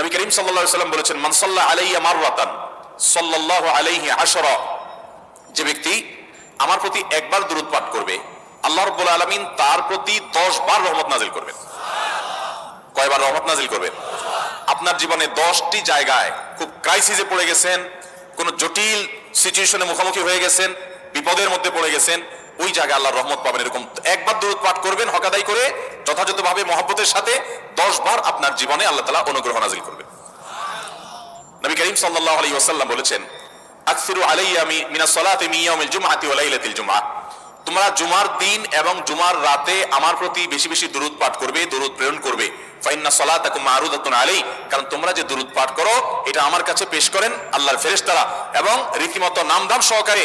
নবী করিম সাল্লাল্লাহু সাল্লাম বলেছেন মানসাল্লাহ আলাইয়া মাররাতান, সাল্লাল্লাহু আলাইহি আশরা। যে ব্যক্তি আমার প্রতি একবার দূরত পাঠ করবে, আল্লাহ রাব্বুল আলামিন তার প্রতি 10 বার রহমত নাজিল করবেন। কয়বার রহমত নাজিল করবেন? আপনার জীবনে দশটি জায়গায় খুব ক্রাইসিসে পড়ে গেছেন, কোন জটিল সিচুয়েশনে মুখোমুখি হয়ে গেছেন, বিপদের মধ্যে পড়ে গেছেন, ওই জায়গায় আল্লাহর রহমত পাবেন এরকম একবার দূরত পাঠ করবেন হকাদাই করে যথাযথভাবে মহব্বতের সাথে দশ বার আপনার জীবনে আল্লাহ তালা অনুগ্রহ নাজিল করবেন নবী করিম সাল্লাল্লাহু আলাইহি ওয়াসাল্লাম বলেছেন, আকসিরু আলাইয়া মি মিনাস সালাতি মি ইয়াউমিল জুমআতি ওয়া লাইলাতিল জুমআ। তোমরা জুমার দিন এবং জুমার রাতে আমার প্রতি বেশি বেশি দরুদ পাঠ করবে, দরুদ প্রেরণ করবে। ফাইন্না কারণ তোমরা যে দরুদ পাঠ করো, এটা আমার কাছে পেশ করেন আল্লাহর ফেরেশতারা এবং রীতিমতো নামধাম সহকারে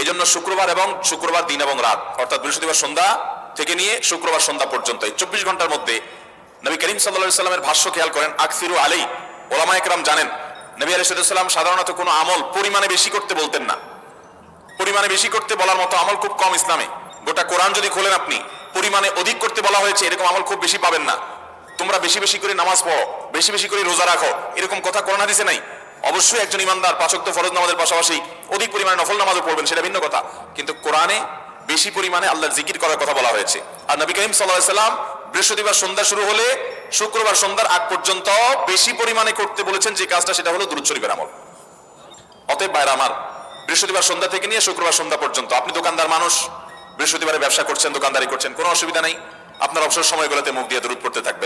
এই জন্য শুক্রবার এবং শুক্রবার দিন এবং রাত, অর্থাৎ বৃহস্পতিবার সন্ধ্যা থেকে নিয়ে শুক্রবার সন্ধ্যা পর্যন্ত এই চব্বিশ ঘণ্টার মধ্যে নবী করিম সাল্লা সাল্লামের ভাষ্য খেয়াল করেন, আকসিরু আলী ওলামা একরাম জানেন, নবী আলাইসাল্লাম সাধারণত কোনো আমল পরিমাণে বেশি করতে বলতেন না। পরিমাণে বেশি করতে বলার মতো আমল খুব কম ইসলামে। গোটা কোরআন যদি খোলেন আপনি, পরিমাণে অধিক করতে বলা হয়েছে, এরকম আমল খুব বেশি পাবেন না। তোমরা বেশি বেশি করে নামাজ পড়ো, বেশি বেশি করে রোজা রাখো, এরকম কথা কোরআন হাদিসে নাই। অবশ্যই একজন ইমানদার পাচক তো ফরজ নামাজের পাশাপাশি অধিক পরিমাণে নফল নামাজও পড়বেন, সেটা ভিন্ন কথা। কিন্তু কোরআনে বেশি পরিমাণে আল্লাহর জিকির করার কথা বলা হয়েছে। আর নবী করিম সাল্লাহ সাল্লাম বৃহস্পতিবার সন্ধ্যা শুরু হলে শুক্রবার সন্ধ্যার আগ পর্যন্ত বেশি পরিমাণে করতে বলেছেন, যে কাজটা সেটা হলো দুরুদ শরীফের আমল। অতএব বাইরে আমার, বৃহস্পতিবার সন্ধ্যা থেকে নিয়ে শুক্রবার সন্ধ্যা পর্যন্ত আপনি দোকানদার মানুষ, বৃহস্পতিবারে ব্যবসা করছেন, দোকানদারি করছেন, কোনো অসুবিধা নেই। আপনার অবসর সময়গুলোতে মুখ দিয়ে দূর পড়তে দরুদের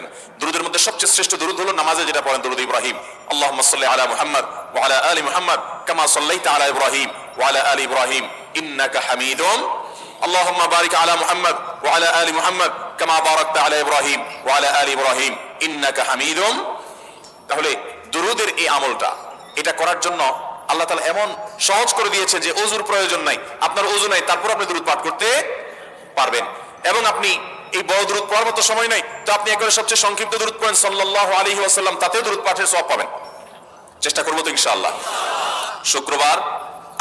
মধ্যে সবচেয়ে শ্রেষ্ঠ দরুদ হলো নামাজে যেটা পড়েন দরুদ ইব্রাহিম আল্লাহুম্মা সাল্লি আলা মুহাম্মদ ওয়া আলা আলি মুহাম্মদ কামা সাল্লাইতা আলা ইব্রাহিম ওয়া আলা আলি ইব্রাহিম ইন্নাকা হামিদুম اللهم بارك على محمد وعلى ال محمد كما باركت على ابراهيم وعلى ال ابراهيم انك حميد তাহলে দুরুদের এই আমলটা এটা করার জন্য আল্লাহ তাআলা এমন সহজ করে দিয়েছে যে ওজুর প্রয়োজন নাই আপনার ওজু নাই তারপর আপনি দূরত পাঠ করতে পারবেন এবং আপনি এই বড় দূরত পড়ার মতো সময় নাই। তো আপনি একবারে সবচেয়ে সংক্ষিপ্ত দূরত পড়েন, সাল্লাল্লাহু আলাইহি ওয়াসাল্লাম তাতে দূরত পাঠের সব পাবেন। চেষ্টা করব তো ইনশাআল্লাহ। শুক্রবার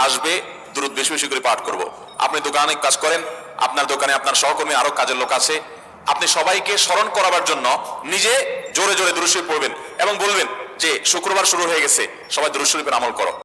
আসবে দূরত বেশি বেশি করে পাঠ করব। আপনি দোকানে কাজ করেন, আপনার দোকানে আপনার সহকর্মী, আরও কাজের লোক আছে। আপনি সবাইকে স্মরণ করাবার জন্য নিজে জোরে জোরে দুরুশরীফ পড়বেন এবং বলবেন যে, শুক্রবার শুরু হয়ে গেছে, সবাই দুরুশরীফের আমল করো।